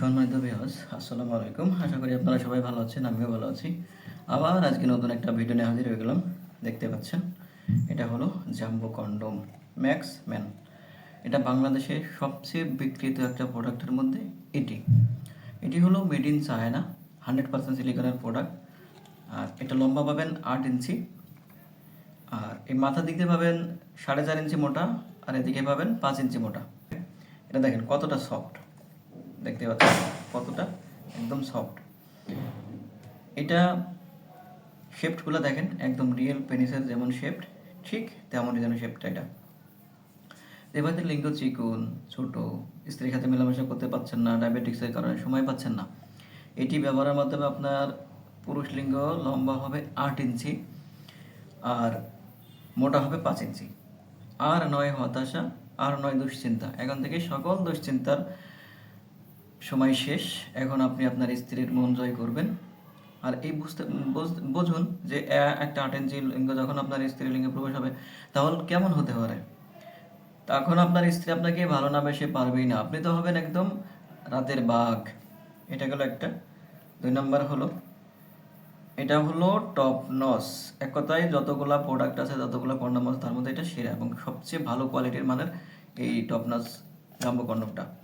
সম্মানিত বিহস আসসালামু আলাইকুম। আশা করি আপনারা সবাই ভালো আছেন, আমিও ভালো আছি। আবার আজকে নতুন একটা ভিডিও নিয়ে হাজির হয়ে গেলাম। দেখতে পাচ্ছেন, এটা হলো জাম্বো কন্ডোম ম্যাক্স ম্যান। এটা বাংলাদেশের সবচেয়ে বিক্রিত একটা প্রোডাক্টের মধ্যে এটি। এটি হলো made in China hundred percent সিলিকনের product আর এটা লম্বা পাবেন আট ইঞ্চি। আর এই মাথার দিক দিয়ে পাবেন সাড়ে চার ইঞ্চি মোটা, আর এদিকে পাবেন পাঁচ ইঞ্চি মোটা। এটা দেখেন কতটা সফট দেখতে পাচ্ছেন কতটা? একদম সফট এটা শেপটগুলো দেখেন, একদম রিয়েল পেনিসের যেমন শেপড ঠিক তেমনই যেন শেপটা এটা। এবারে লিঙ্গ চিকুন, ছোট, স্ত্রীর সাথে মেলামেশা করতে পারছেন না ডায়াবেটিক্সের কারণে সময় পাচ্ছেন না। এটি ব্যবহারের মাধ্যমে আপনার পুরুষ লিঙ্গ লম্বা হবে আট ইঞ্চি আর মোটা হবে পাঁচ ইঞ্চি। আর নয় হতাশা, আর নয় দুশ্চিন্তা। এখন থেকে সকল দুশ্চিন্তার সময় শেষ। এখন আপনি আপনার স্ত্রীর মন জয় করবেন। আর এই বুঝতে, বুঝ- বুঝুন যে একটা আট ইঞ্চি লিঙ্গ যখন আপনার স্ত্রী লিঙ্গে প্রবেশ হবে তাহলে কেমন হতে পারে? তখন আপনার স্ত্রী আপনাকে ভালো না বেশে পারবেই না। আপনি তো হবেন একদম রাতের বাঘ। এটা গেল একটা। দুই নাম্বার হলো, এটা হলো টপ নস এক কথায় যতগুলা প্রোডাক্ট আছে, যতগুলো কন্ডম আছে, তার মধ্যে এটা সেরা এবং সবচেয়ে ভালো কোয়ালিটির মানের এই টপ নস জাম্বো কন্ডমটা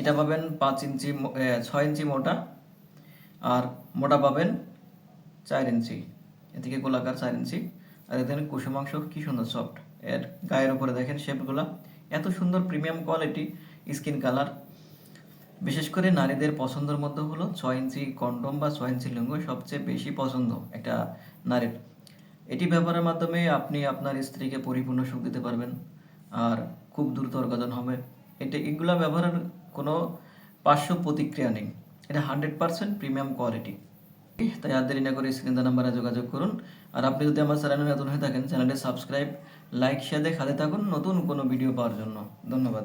এটা পাবেন পাঁচ ইঞ্চি ছয় ইঞ্চি মোটা আর মোটা পাবেন চার ইঞ্চি। এদিকে গোলাকার চার ইঞ্চি। আর এখানে কুসুমাংশ কি সুন্দর সফট এর গায়ের উপরে দেখেন শেপগুলো এত সুন্দর প্রিমিয়াম কোয়ালিটি স্কিন কালার বিশেষ করে নারীদের পছন্দের মধ্যে হলো ছয় ইঞ্চি কন্ডম বা ছয় ইঞ্চি লিঙ্গ সবচেয়ে বেশি পছন্দ একটা নারীর। এটি ব্যবহারের মাধ্যমে আপনি আপনার স্ত্রীকে পরিপূর্ণ সুখ দিতে পারবেন। আর খুব দ্রুত অর্গাজন হবে। এটা এগুলা ব্যবহারের কোনো পার্শ্ব প্রতিক্রিয়া নেই। এটা হান্ড্রেড পার্সেন্ট প্রিমিয়াম কোয়ালিটি। তাই আর না করে স্ক্রিন নাম্বারে যোগাযোগ করুন। আর আপনি যদি আমার চ্যানেলে নতুন হয়ে থাকেন চ্যানেলটি সাবস্ক্রাইব লাইক শেয়ার দিয়ে থাকুন নতুন কোনো ভিডিও পাওয়ার জন্য। ধন্যবাদ।